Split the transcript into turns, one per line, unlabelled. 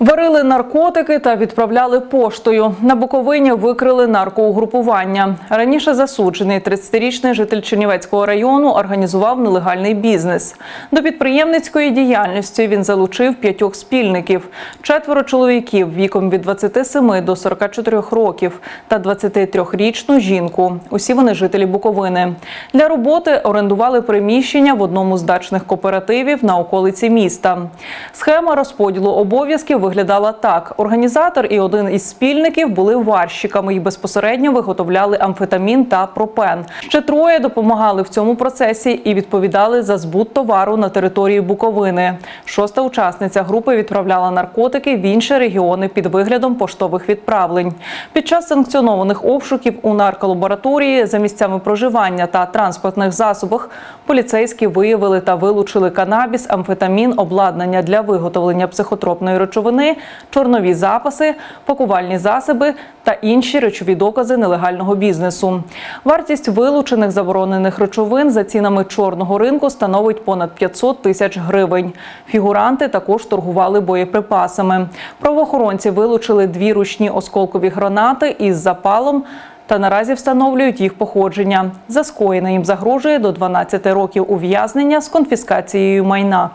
Варили наркотики та відправляли поштою. На Буковині викрили наркоугрупування. Раніше засуджений 30-річний житель Чернівецького району організував нелегальний бізнес. До підприємницької діяльності він залучив п'ятьох спільників: четверо чоловіків віком від 27 до 44 років та 23-річну жінку. Усі вони жителі Буковини. Для роботи орендували приміщення в одному з дачних кооперативів на околиці міста. Схема розподілу обов'язків виглядала так: організатор і один із спільників були варщиками і безпосередньо виготовляли амфетамін та пропен. Ще троє допомагали в цьому процесі і відповідали за збут товару на території Буковини. Шоста учасниця групи відправляла наркотики в інші регіони під виглядом поштових відправлень. Під час санкціонованих обшуків у нарколабораторії за місцями проживання та транспортних засобах поліцейські виявили та вилучили канабіс, амфетамін, обладнання для виготовлення психотропної речовини, чорнові запаси, пакувальні засоби та інші речові докази нелегального бізнесу. Вартість вилучених заборонених речовин за цінами чорного ринку становить понад 500 тисяч гривень. Фігуранти також торгували боєприпасами. Правоохоронці вилучили дві ручні осколкові гранати із запалом. Та наразі встановлюють їх походження. За скоєне їм загрожує до 12 років ув'язнення з конфіскацією майна.